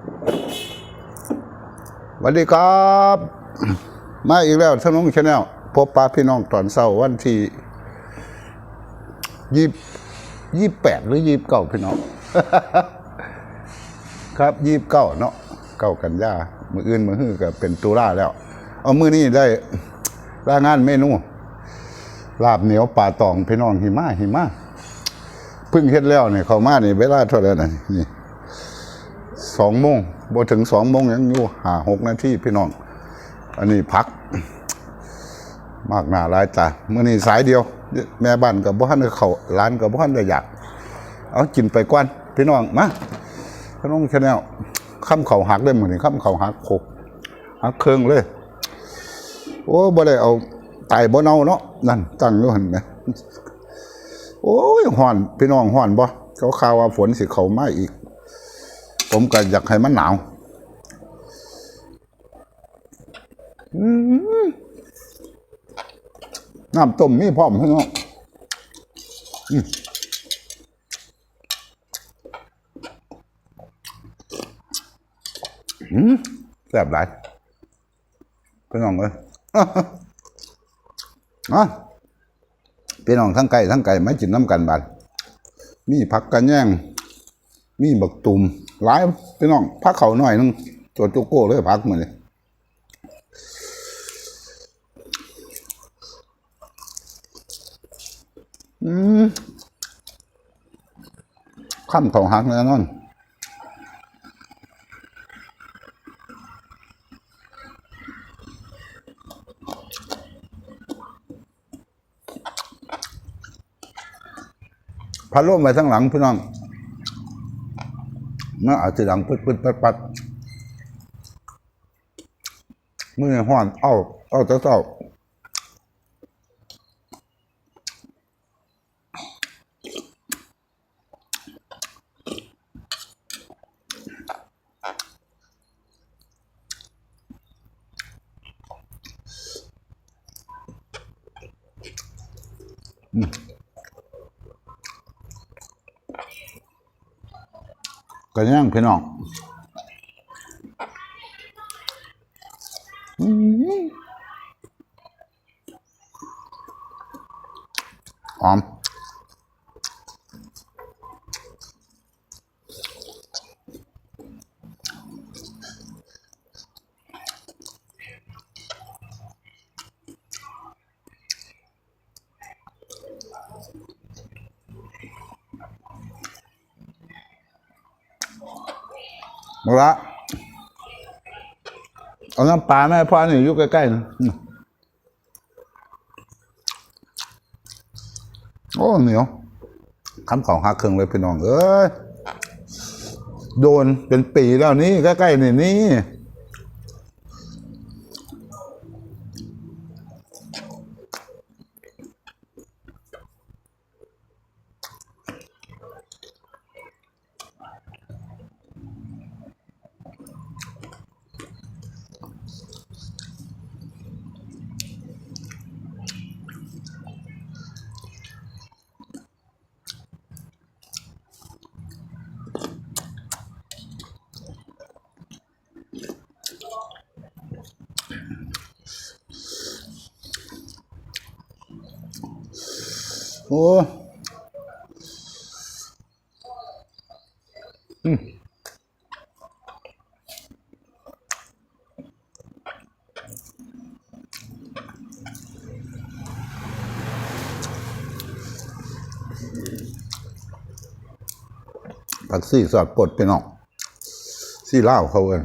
สวัสดีครับ มาอีกแล้วท่านน้องชาแนลพบปะพี่น้องตอนเช้าวันที่ยี่ยี่แปดหรือยี่เก้าพี่น้อง ครับยี่เก้าเนาะเก้ากันยามืออื่นมือฮือก็เป็นตุลาแล้ว เอามือนี้ได้รางานเมนูลาบเหนียวปลาตองพี่น้องหิมะหิมะพิ่งเฮ็ดแล้วเนี่ยเขามานี่เวลาเท่าไหร่นะนี่ สองโมงบ่ถึงสองโมงยังอยู่หาหกนาทีพี่น้อง อันนี้พัก มากหนาหลายตาเมื่อนี้สายเดียว แม่บ้านกับบ่ทันเขาร้านกับบ่ทันได้อยาก เอากินไปก่อนพี่น้องมาพี่น้องชาแนลข้ามเขาหักได้มื้อนี้ข้ามเขาหักโคกหักเครื่องเลย โอ้บ่ได้เอาไตบ่เน่าเนาะนั่นตั้งอยู่หันแหมโอ้ยฮ้อนพี่น้องฮ้อนบ่เขาข่าวว่าฝนสิเข้ามาอีก ผมก็อยากให้มันหนาวน้ำต้มมีพร้อมพี่น้องอืมแซ่บหลายพี่น้องเอ้ยอะพี่น้องทั้งไก่ทั้งไก่ไม่กินน้ำกันบาดมีผักกระแยง มีบักตุมหลายพี่น้องพักเขาหน่อยนึงตัวโจโก้เลยพักมาเลยอืมข้ามเขาหักแน่นอนพัดลมไปทั้งหลังพี่น้อง มันออาจจะดังปึ๊ดปึ๊ดปัดปัดมือห้อนเอ้าเอ้าเจ้าเจ้า กันยังพี่น้อง ละเอาน้ำปลาแม่พ่อนี่อยู่ใกล้ๆนะอืมโอ้เหนียวคำของฮักเครื่องเลยพี่น้องเอ้ยโดนเป็นปีแล้วนี่ใกล้ๆนี่นี่ โอ้อืมผักซี่สอดปลดไปนองซี่เล่าเขาเอิน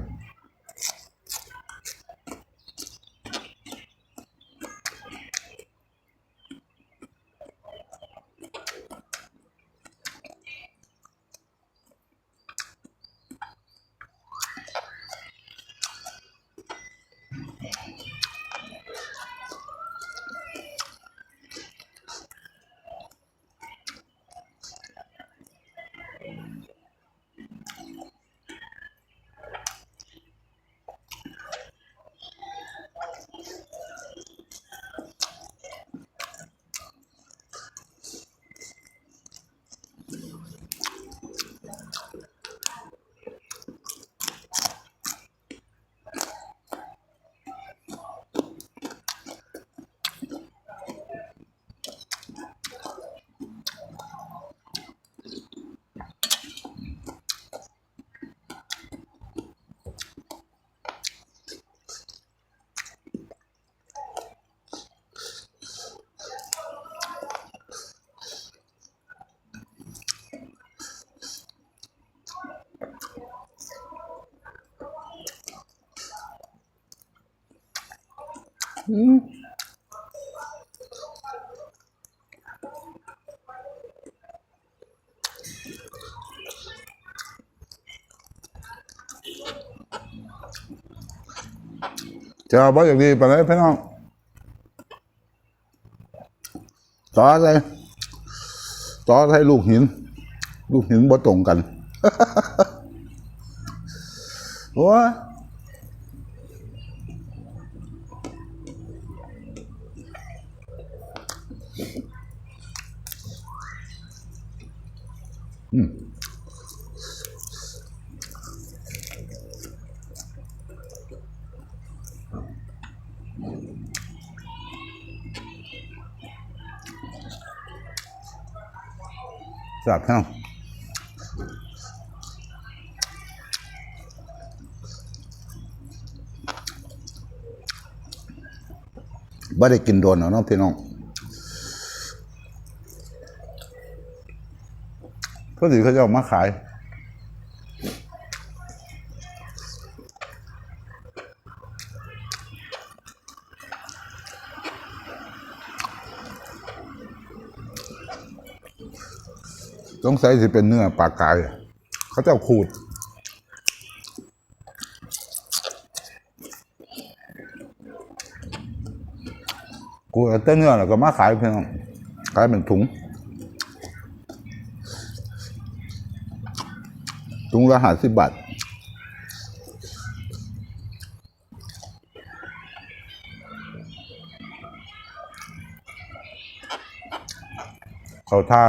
จะเอาบ่อย่างดีไปเลยพี่น้องต่ออะไรต่อให้ลูกหิน ลูกหินบ่ตรงกัน โอ้ ยจับพี่น้องบ่ได้กินโดนเนาะน้องพี่น้องพอดีเขาจะออกมาขาย สงสัยสิเป็นเนื้อปลากายเขาเจ้าขูด กูเอาแต่เนื้อแล้วก็มาขายเพียงขายเป็นถุง ถุงละห้าสิบบาทเขาท่า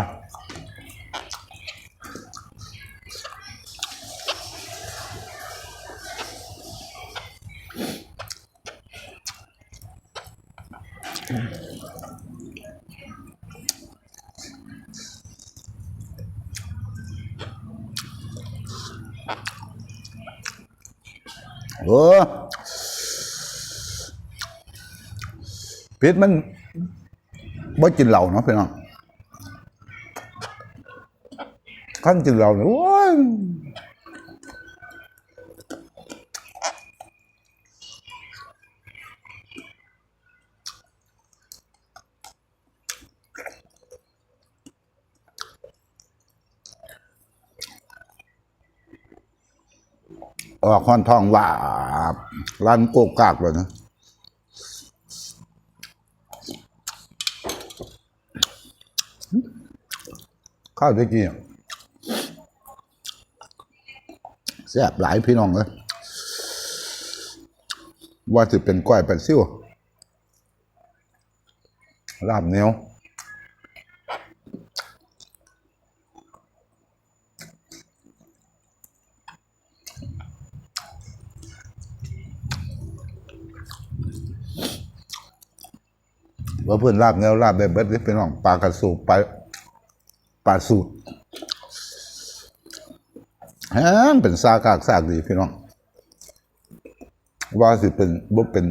โอ้พิษมันบ่กินเหล่าเนาะพี่น้องขั้นกินเหล่าเนี่ยโอ้ย ออกคอนทองว่าร้านโกกากเลยนะข้าวตะกี้แซ่บหลายพี่น้องเลยว่าจะเป็นก้อยเป็นซิ่วลาบเหนียว ว่าเพื่อนลาบเหนียวลาบได้เบิดนี่พี่น้องปลากระสูบปลาปลาสูตรฮเป็นซากากซากดีพี่น้อง ว่าสิเป็นบ่เป็น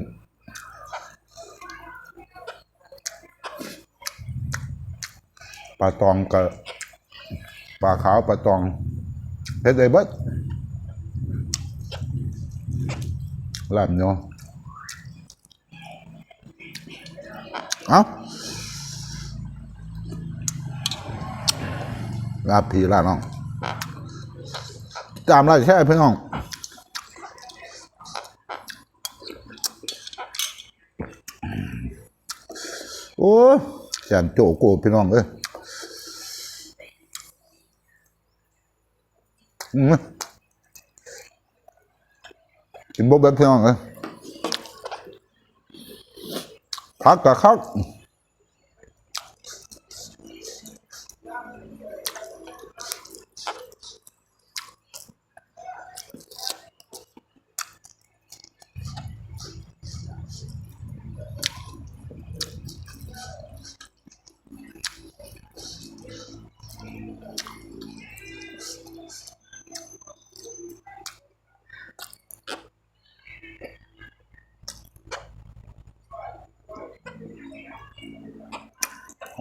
ปลาตองกับปลาขาวปลาตองเฮ็ดได้เบิดลาบเนาะ เอาลาบผีลาน้อง จามไรแค่พี่น้องโอ้ยแสนโจโกพี่น้องเอ้ยอืมกินบ่แบบพี่น้องเอ้ย พักกั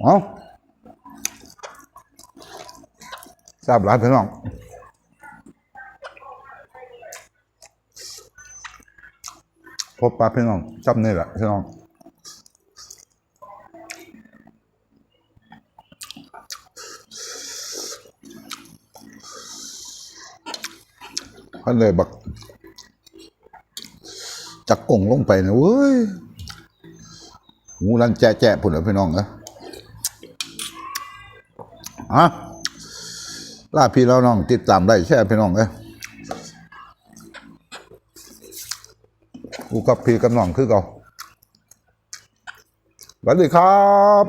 เทราบหลายพี่น้องพบปาพี่น้องจำนี่แหละพี่น้องก็เลยบักจักกงลงไปนะเว้ยหูรันแจ๊ะแจ๊ะผุนเลอพี่น้องนะ ยอะลาพี่แล้วน้องติดตามได้แช่พี่น้องเอ้ยกูกับพี่กับน้องคือเก่าสวัสดีครับ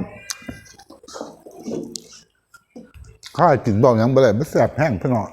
ข้ากินบอกยังบ่ได้ไม่แสบแห้งพี่น้อง